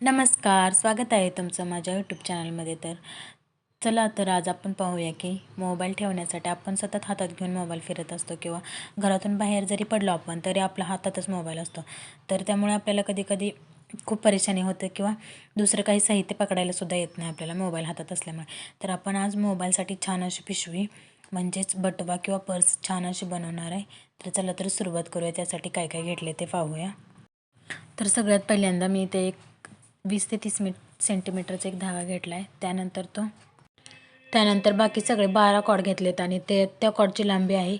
नमस्कार स्वागत आहे तुमचं माझ्या यूट्यूब चॅनलमध्ये तर चला तर आज आपण पाहूया की मोबाईल ठेवण्यासाठी आपण सतत हातात घेऊन मोबाईल फिरत असतो किंवा घरातून बाहेर जरी पडलो आपण तरी आपला हातातच मोबाईल असतो. तर त्यामुळे आपल्याला कधीकधी खूप परेशानी होते किंवा दुसरं काही साहित्य पकडायलासुद्धा येत नाही आपल्याला मोबाईल हातात असल्यामुळे. तर आपण आज मोबाईलसाठी छान अशी पिशवी म्हणजेच बटवा किंवा पर्स छान अशी बनवणार आहे. तर चला तर सुरुवात करूया त्यासाठी काय काय घेतले ते पाहूया. तर सगळ्यात पहिल्यांदा मी ते एक वीस ते तीस मी सेंटीमीटरचा एक धागा घेतला आहे त्यानंतर तो त्यानंतर बाकी सगळे बारा कॉड घेतलेत आणि ते त्या कॉडची लांबी आहे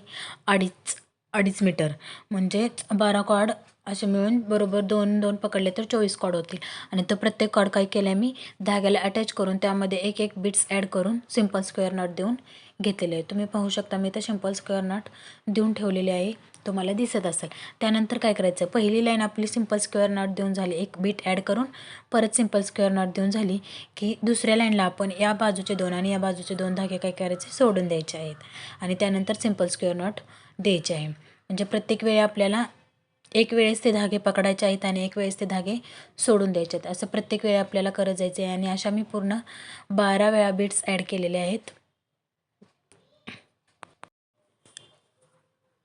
अडीच अडीच मीटर म्हणजेच बारा कॉड असे मिळून बरोबर दोन दोन पकडले तर चोवीस कॉड होतील. आणि तो प्रत्येक कॉड काय केलं आहे मी धाग्याला अटॅच करून त्यामध्ये एक एक बिट्स ॲड करून सिंपल स्क्वेअर नॉट देऊन घेतलेले आहे. तुम्ही पाहू शकता मी तर सिंपल स्क्वेअर नॉट देऊन ठेवलेले आहे. तुम्हाला दिसत असेल. त्यानंतर काय करायचं? पहिली लाईन आपली सिंपल स्क्वेअर नॉट देऊन झाली. एक बीट ॲड करून परत सिंपल स्क्वेअर नॉट देऊन झाली की दुसऱ्या लाईनला आपण या बाजूचे दोन आणि या बाजूचे दोन धागे काय करायचे? सोडून द्यायचे आहेत. आणि त्यानंतर सिंपल स्क्वेअर नॉट द्यायचे आहे. म्हणजे प्रत्येक वेळी आपल्याला एक वेळेस ते धागे पकडायचे आहेत आणि एक वेळेस ते धागे सोडून द्यायचे आहेत. असं प्रत्येक वेळी आपल्याला करत जायचं आहे आणि अशा मी पूर्ण बारा वेळा बीट्स ॲड केलेले आहेत.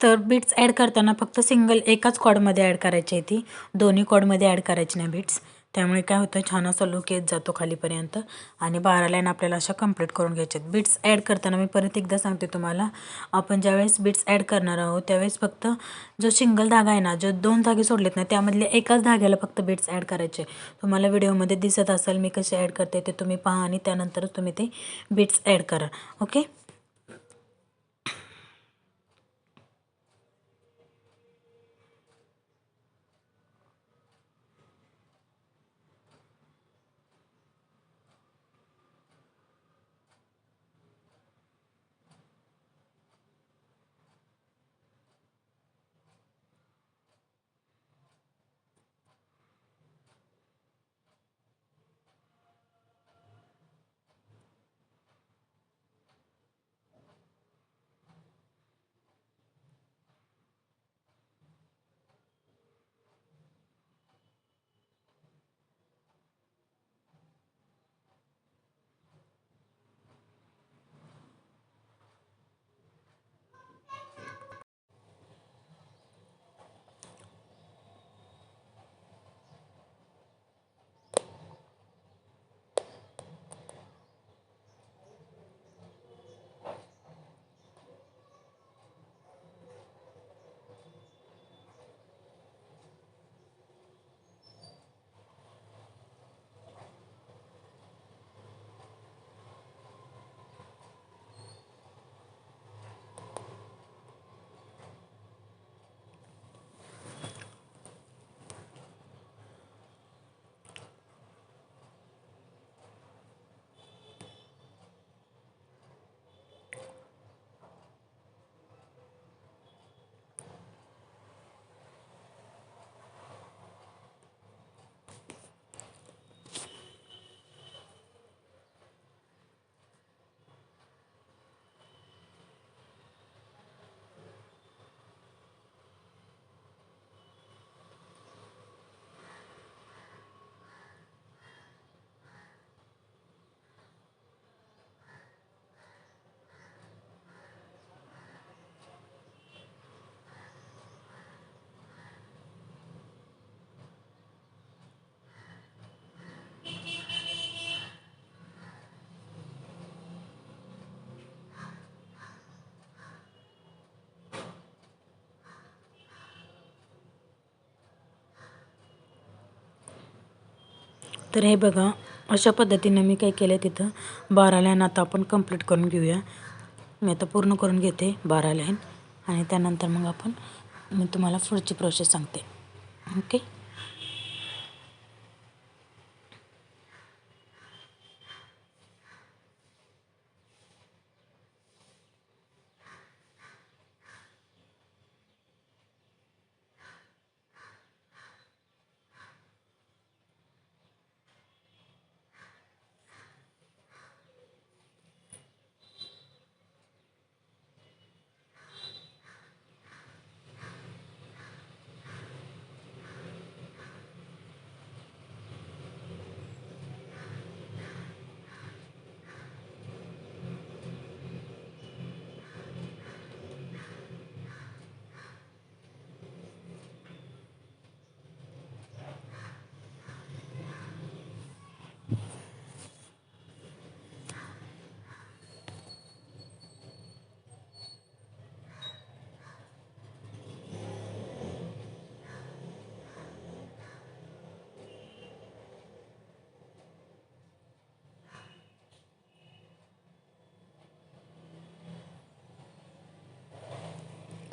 तर बीट्स ॲड करताना फक्त सिंगल एकाच कॉडमध्ये ॲड करायची आहे ती. दोन्ही कॉडमध्ये ॲड करायची नाही बीट्स त्यामुळे काय होतं छान असा लुक येत जातो खालीपर्यंत. आणि बारा लाईन आपल्याला अशा कंप्लीट करून घ्यायच्या आहेत. बीट्स ॲड करताना मी परत एकदा सांगते तुम्हाला. आपण ज्यावेळेस बीट्स ॲड करणार आहोत त्यावेळेस फक्त जो सिंगल धागा आहे ना जो दोन धागे सोडलेत ना त्यामधले एकाच धाग्याला फक्त बीट्स ॲड करायचे तुम्हाला व्हिडिओमध्ये दिसत असेल मी कसे ॲड करते ते तुम्ही पहा आणि त्यानंतरच तुम्ही ते बीट्स ॲड करा. ओके तर हे बघा अशा पद्धतीनं मी काय केलं आहे तिथं? बारा लाईन आता आपण कंप्लीट करून घेऊया. मी आता पूर्ण करून घेते बारा लाईन आणि त्यानंतर मग आपण मी तुम्हाला पुढची प्रोसेस सांगते. ओके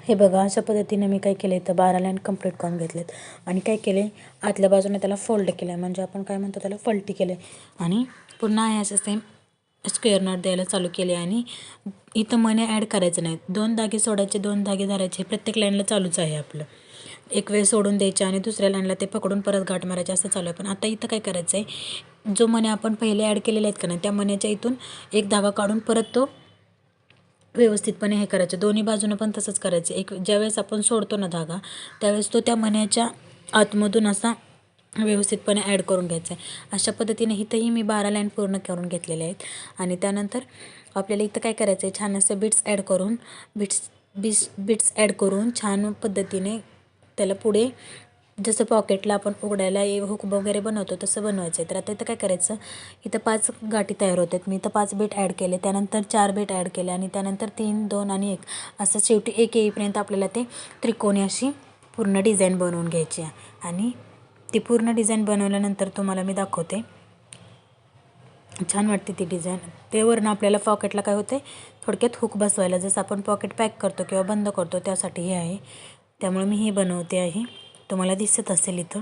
हे बघा अशा पद्धतीने मी काय केलं इथं बारा लाईन कंप्लीट करून घेतलेत. आणि काय केले आतल्या बाजूने त्याला फोल्ड केलं आहे म्हणजे आपण काय म्हणतो त्याला फलटी केलं आहे आणि पुन्हा आहे असं सेम स्क्वेअर नॉट द्यायला चालू केले आणि इथं मने ॲड करायचं नाही. दोन धागे सोडायचे दोन धागे धरायचे प्रत्येक लाईनला चालूच आहे आपलं. एक वेळ सोडून द्यायचे आणि दुसऱ्या लाईनला ते पकडून परत गाठ मारायचे असं चालू आहे. पण आता इथं काय करायचं आहे जो मने आपण पहिले ॲड केलेले आहेत का नाही त्या मन्याच्या इथून एक धागा काढून परत तो व्यवस्थितपणे हे करायचं. दोन्ही बाजूनं पण तसंच करायचं. एक ज्यावेळेस आपण सोडतो ना धागा त्यावेळेस तो त्या मण्याच्या आतमधून असा व्यवस्थितपणे ॲड करून घ्यायचा आहे. अशा पद्धतीने इथंही मी बारा लाईन पूर्ण करून घेतलेले आहेत. आणि त्यानंतर आपल्याला इथं काय करायचं आहे छान असं बिट्स ॲड करून बिट्स बिट्स बिट्स ॲड करून छान पद्धतीने त्याला पुढे जसं पॉकेटला आपण उघडायला हुक वगैरे बनवतो तसं बनवायचं आहे तर आता इथं काय करायचं? इथं पाच गाठी तयार होतात. मी इथं पाच बीट ॲड केले. त्यानंतर चार बीट ॲड केले आणि त्यानंतर तीन दोन आणि एक. असं शेवटी एक येईपर्यंत आपल्याला ते त्रिकोणी अशी पूर्ण डिझाईन बनवून घ्यायची आहे. आणि ती पूर्ण डिझाईन बनवल्यानंतर तुम्हाला मी दाखवते. छान वाटते ती डिझाईन ते वरनं आपल्याला पॉकेटला काय होते थोडक्यात हुक बसवायला. जसं आपण पॉकेट पॅक करतो किंवा बंद करतो त्यासाठी हे आहे. त्यामुळे मी हे बनवते आहे. तुम्हाला दिसत असेल इथं.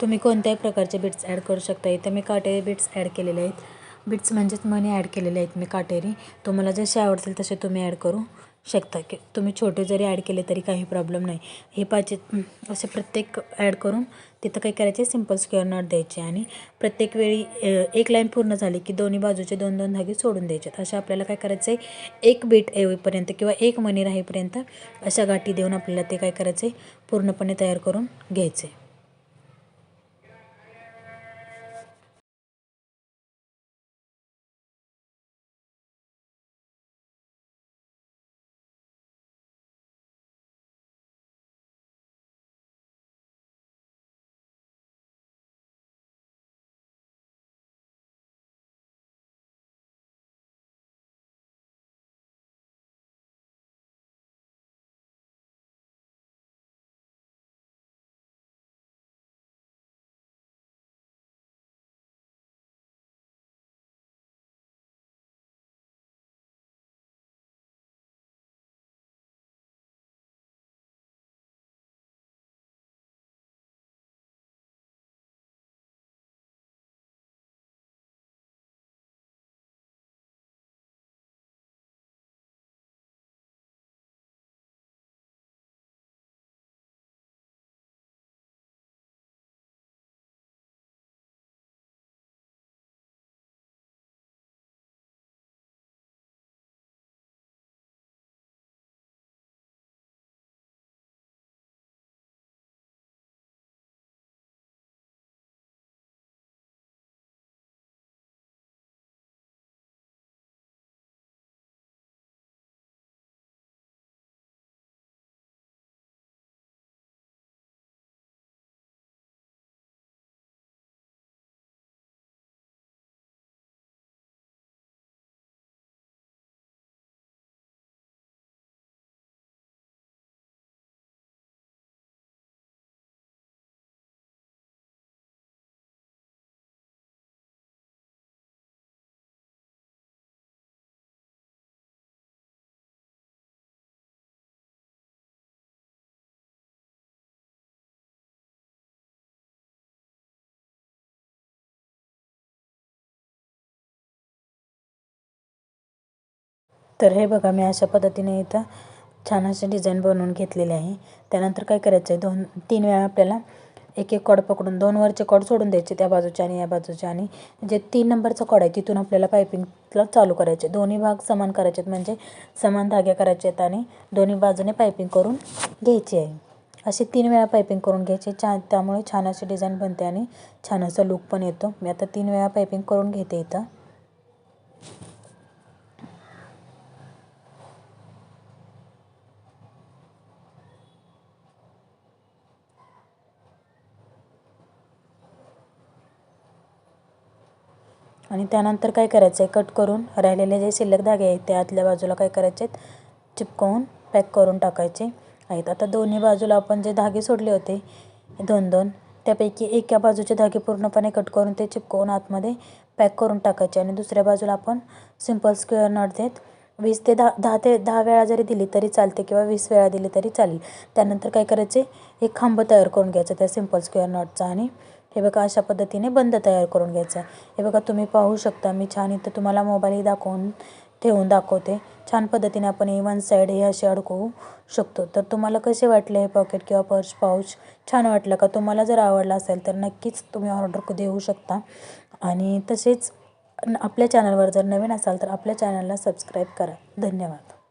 तुम्ही कोणत्याही प्रकारचे बिट्स ॲड करू शकता. इथं मी काटेरी बिट्स ॲड केलेले आहेत. बिट्स म्हणजेच मनी ॲड केलेले आहेत मी काटेरी. तुम्हाला जसे आवडतील तसे तुम्ही ॲड करू. शकता की तुम्ही छोटे जरी ॲड केले तरी काही प्रॉब्लेम नाही. हे पाहिजे असे प्रत्येक ॲड करून तिथं काय करायचे सिंपल स्क्वेअर नॉट द्यायचे आणि प्रत्येक वेळी एक लाईन पूर्ण झाली की दोन्ही बाजूचे दोन दोन धागे सोडून द्यायचे. अशा आपल्याला काय करायचं आहे एक बीट येईपर्यंत किंवा एक मनी राहीपर्यंत अशा गाठी देऊन आपल्याला ते काय करायचे पूर्णपणे तयार करून घ्यायचे तर हे बघा मी अशा पद्धतीने इथं छान असे डिझाईन बनवून घेतलेले आहे. त्यानंतर काय करायचं आहे दोन तीन वेळा आपल्याला एक एक कॉड पकडून दोन वरचे कॉड सोडून द्यायचे त्या बाजूचे आणि या बाजूचे. आणि जे तीन नंबरचं कॉड आहे तिथून आपल्याला पायपिंगला चालू करायचे. दोन्ही भाग समान करायचे आहेत म्हणजे समान धागे करायचे आहेत आणि दोन्ही बाजूने पायपिंग करून घ्यायची आहे. असे तीन वेळा पायपिंग करून घ्यायचे छान त्यामुळे छान अशी डिझाईन बनते आणि छान असा लुक पण येतो. मी आता तीन वेळा पायपिंग करून घेते इथं. आणि त्यानंतर काय करायचं आहे कट करून राहिलेले जे शिल्लक धागे आहेत ते आतल्या बाजूला काय करायचे आहेत चिपकवून पॅक करून टाकायचे आहेत. आता दोन्ही बाजूला आपण जे धागे सोडले होते दोन दोन त्यापैकी एका बाजूचे धागे पूर्णपणे कट करून ते चिपकवून आतमध्ये पॅक करून टाकायचे आणि दुसऱ्या बाजूला आपण सिंपल स्क्वेअर नॉट देत वीस ते दहा दहा ते दहा वेळा जरी दिली तरी चालते किंवा वीस वेळा दिली तरी चालेल. त्यानंतर काय करायचे? एक खांब तयार करून घ्यायचं त्या सिंपल स्क्वेअर नॉटचा आणि हे बघा अशा पद्धतीने बंद तयार करून घ्यायचा हे बघा तुम्ही पाहू शकता मी छान इथं तुम्हाला मोबाईलही दाखवून ठेवून दाखवते. छान पद्धतीने आपण हे वन साईड हे असे अडकवू शकतो. तर तुम्हाला कसे वाटले हे पॉकेट किंवा पर्स पाऊच छान वाटलं का? तुम्हाला जर आवडला असेल तर नक्कीच तुम्ही ऑर्डर देऊ शकता. आणि तसेच आपल्या चॅनलवर जर नवीन असाल तर आपल्या चॅनलला सबस्क्राईब करा. धन्यवाद.